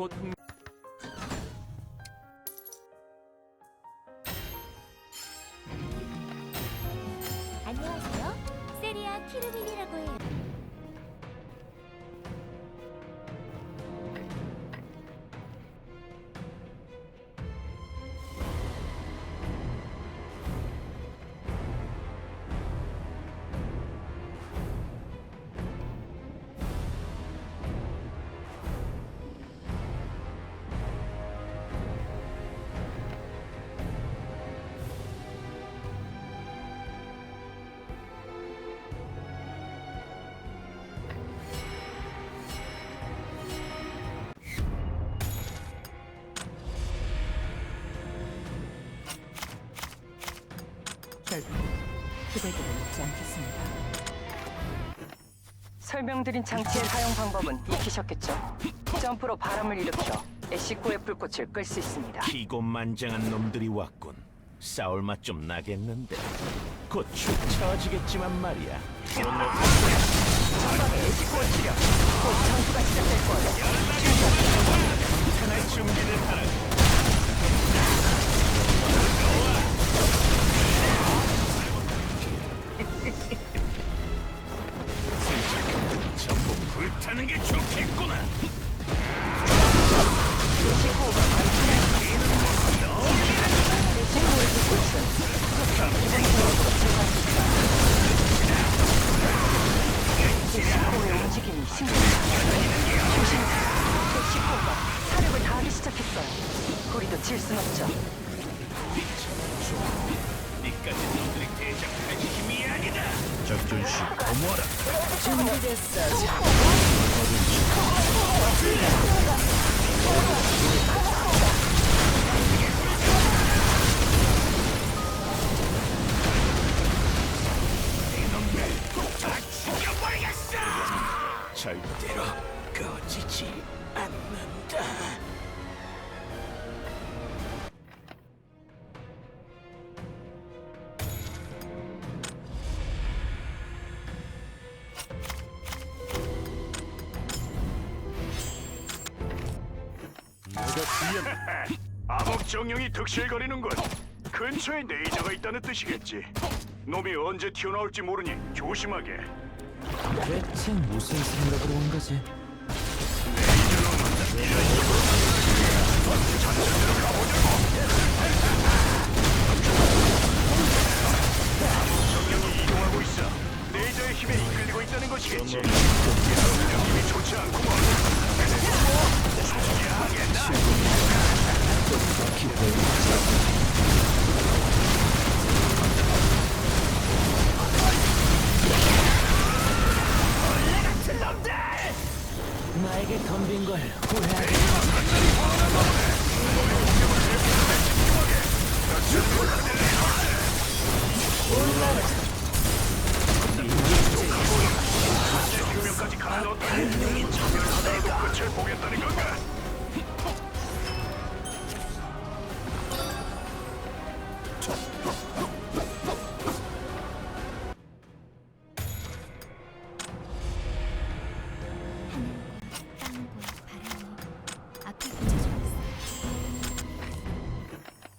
곧 흥... 결국 그대들을 잊지 않겠습니다. 설명드린 장치의 사용 방법은 익히셨겠죠? 점프로 바람을 일으켜 애쉬코의 불꽃을 끌 수 있습니다. 기곤만장한 놈들이 왔군. 싸울 맛 좀 나겠는데. 곧축 처지겠지만 말이야. 전방에 절대로 꺼지지 않는다. 암흑 정령이 득실거리는군. 근처에 네이저가 있다는 뜻이겠지. 놈이 언제 튀어나올지 모르니 조심하게. 대체 무슨 생각으로 온 거지? 네이저의 힘에 이끌리고 있다는 것이겠지. 느낌이 좋지 않구먼. 보겠다는 건가?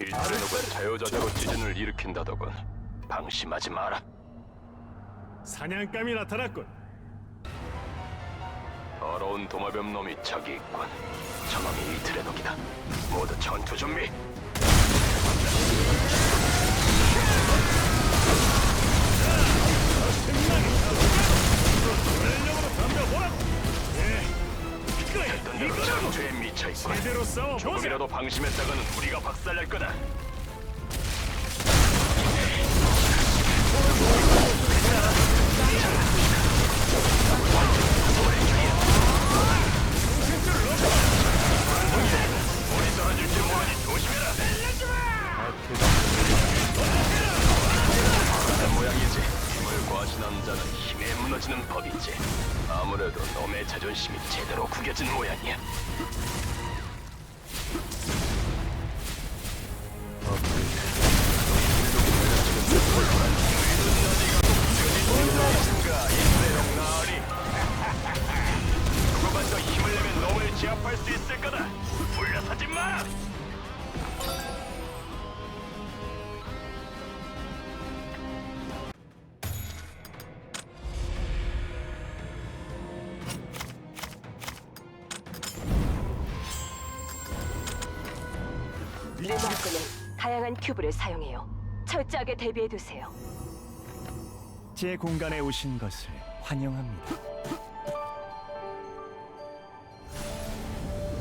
일트레노가 자유자재로 지진을 일으킨다더군 방심하지 마라 사냥감이 나타났군. 더러운 도마뱀 놈이 저기 있군. 저놈이 일트레노기다. 모두 전투 준비. 했던 대로 전투에 미쳐 있군. 제대로 싸워 보자. 조금이라도 방심했다가는 우리가 박살날 거다 르마크는 다양한 큐브를 사용해요. 철저하게 대비해 두세요. 제 공간에 오신 것을 환영합니다.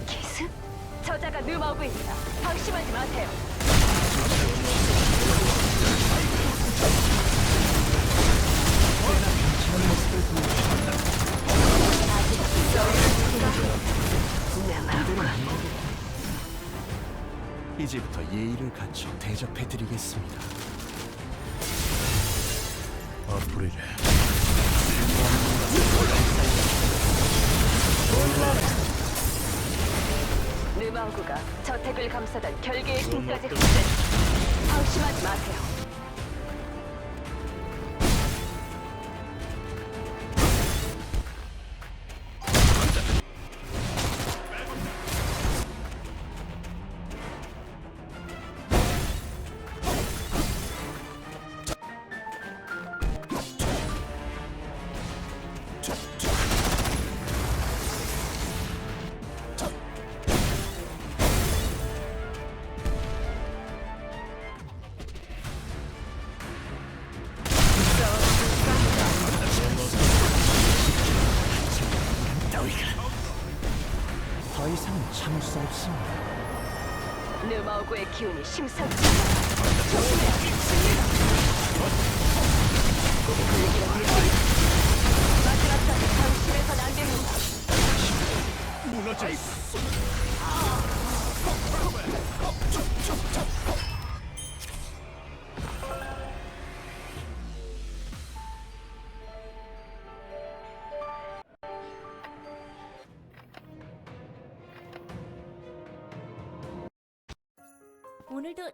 기습? 저자가 느마우브입니다. 방심하지 마세요. 이제부터 예의를 갖춰 대접해드리겠습니다. 아프리레. 느마우브가 저택을 감싸던 결계의 힘까지 흔들. 방심하지 마세요. 느마우브의 기운이 심상치 않아. 조심해. 마지막 까지 방심해선 안 됩니다. 오늘도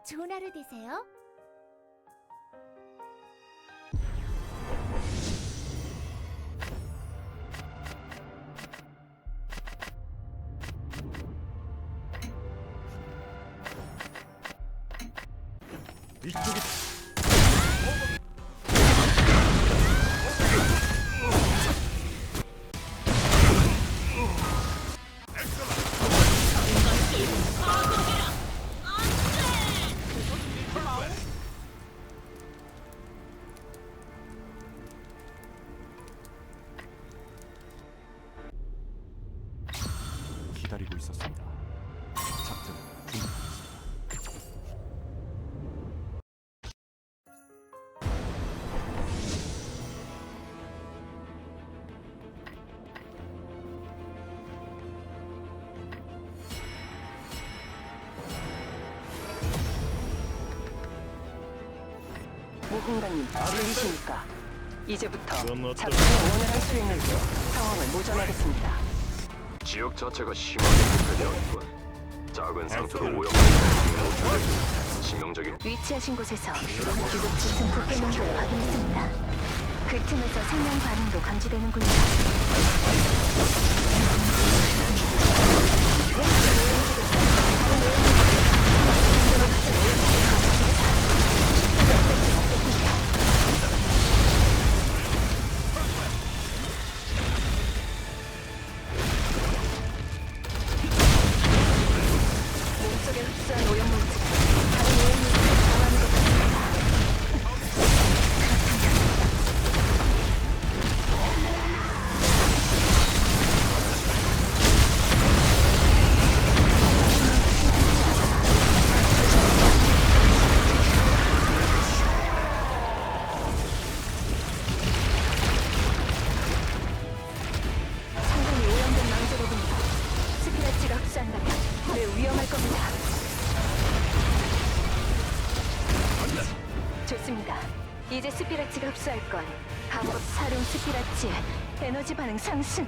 좋은 하루 되세요. 기다리 모hun가님, 들리십니까? 이제부터 작전의 원활한 수행을 위해 상황을 모전하겠습니다. 지역 자체가 심하게 좁혀졌군. 작은 상처로 오염된 노출되고 치명적인 위치하신 곳에서 규격치 증폭 해명도를 확인했습니다. 그 틈에서 생명 반응도 감지되는군요. 에너지 반응 상승.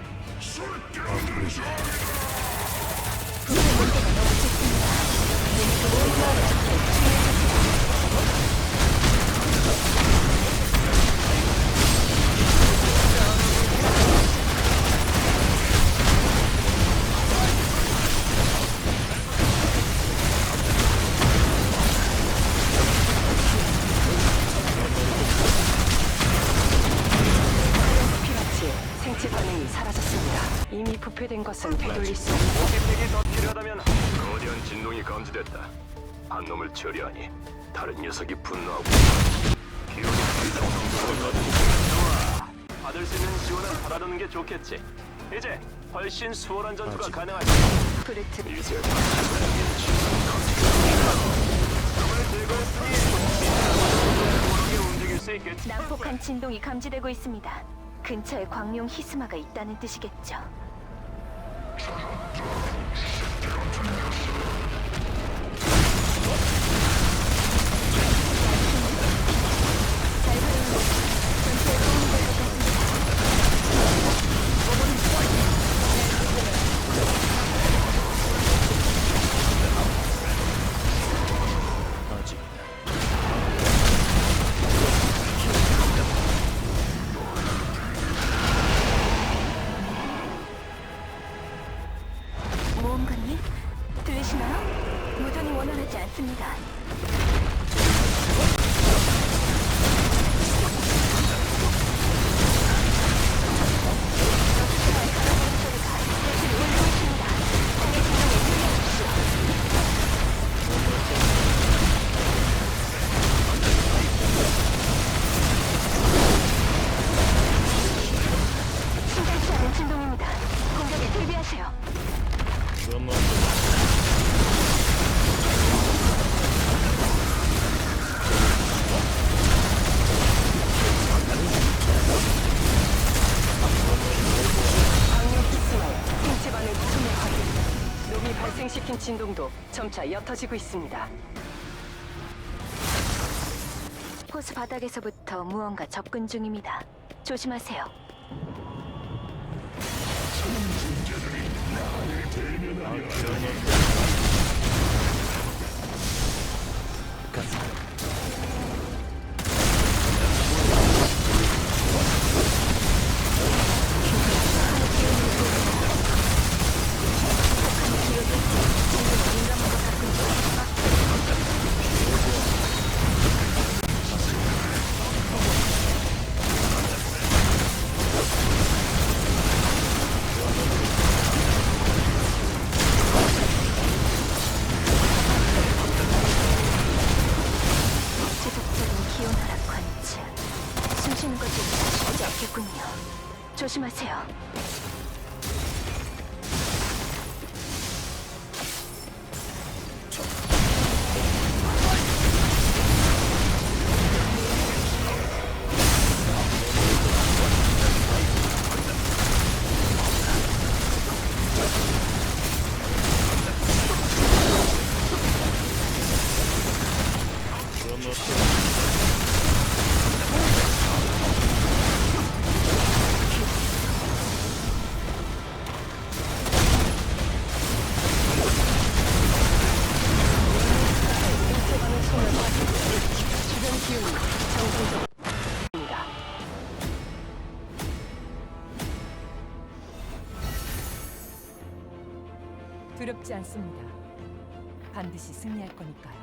부패된 것은 되돌릴 수 없는 더 필요하다면 거대한 진동이 감지됐다. 한 놈을 처리하니 다른 녀석이 분노하고 받을 수 있는 지원은 받아두는 게 좋겠지. 이제 훨씬 수월한 전투가 가능하지. 브루트 이제 놈을 제거했으니 모르게 움직일 수 있겠지. 난폭한 진동이 감지되고 있습니다. 근처에 광룡 히스마가 있다는 뜻이겠죠. 잘 진동도 점차 옅어지고 있습니다. 호수 바닥에서부터 무언가 접근 중입니다. 조심하세요. 지 조심하세요. 두렵지 않습니다. 반드시 승리할 거니까요.